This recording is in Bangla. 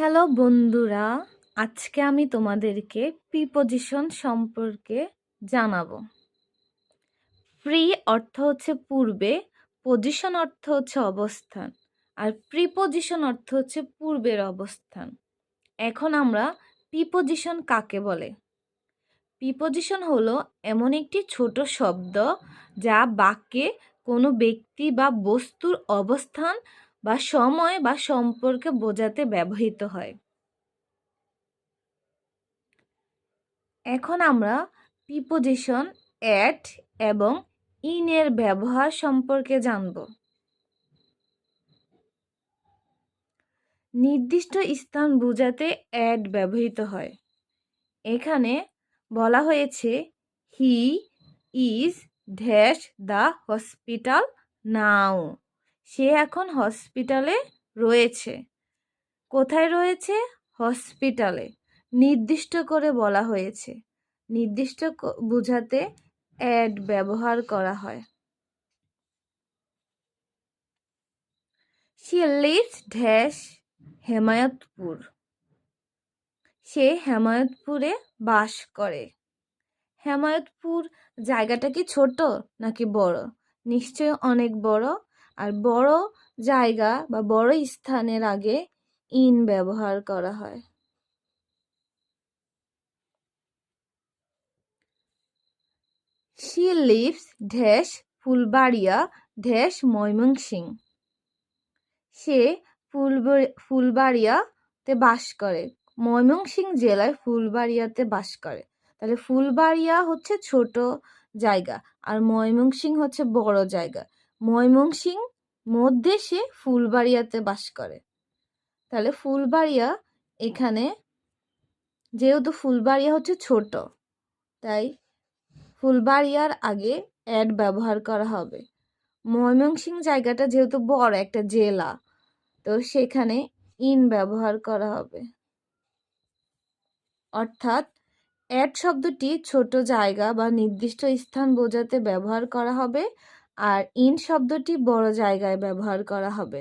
হ্যালো বন্ধুরা, আজকে আমি তোমাদেরকে প্রিপোজিশন সম্পর্কে জানাব। প্রি অর্থ হচ্ছে পূর্বে পজিশন অর্থ হচ্ছে অবস্থান, আর প্রিপোজিশন অর্থ হচ্ছে পূর্বের অবস্থান। এখন আমরা প্রিপোজিশন কাকে বলে? প্রিপোজিশন হলো এমন একটি ছোট শব্দ যা বাক্যে কোনো ব্যক্তি বা বস্তুর অবস্থান বা সময় বা সম্পর্কে বোঝাতে ব্যবহৃত হয়। এখন আমরা প্রিপোজিশন অ্যাট এবং ইনের ব্যবহার সম্পর্কে জানব। নির্দিষ্ট স্থান বোঝাতে অ্যাড ব্যবহৃত হয়। এখানে বলা হয়েছে he is dash the hospital now সে এখন হসপিটালে রয়েছে। কোথায় রয়েছে? হসপিটালে। নির্দিষ্ট করে বলা হয়েছে। নির্দিষ্ট বোঝাতে অ্যাড ব্যবহার করা হয়। She lives dash Hemayetpur. সে হেমায়তপুরে বাস করে। হেমায়তপুর জায়গাটা কি ছোট নাকি বড়? নিশ্চয় অনেক বড়। আর বড় জায়গা বা বড় স্থানের আগে ইন ব্যবহার করা হয়। She lives dash Phulbaria dash Mymensingh. সে ফুলবাড়িয়াতে বাস করে। ময়মনসিং জেলায় ফুলবাড়িয়াতে বাস করে। তাহলে ফুলবাড়িয়া হচ্ছে ছোট জায়গা আর ময়মনসিং হচ্ছে বড় জায়গা। ময়মনসিং মধ্যে সে ফুলবাড়িয়াতে বাস করে। তাহলে ফুলবাড়িয়া এখানে যেহেতু ফুলবাড়িয়া হচ্ছে ছোট, তাই ফুলবাড়িয়ার আগে অ্যাড ব্যবহার করা হবে। ময়মনসিং জায়গাটা যেহেতু বড় একটা জেলা, তো সেখানে ইন ব্যবহার করা হবে। অর্থাৎ অ্যাড শব্দটি ছোট জায়গা বা নির্দিষ্ট স্থান বোঝাতে ব্যবহার করা হবে। আর ইন শব্দটি বড় জায়গায় ব্যবহার করা হবে।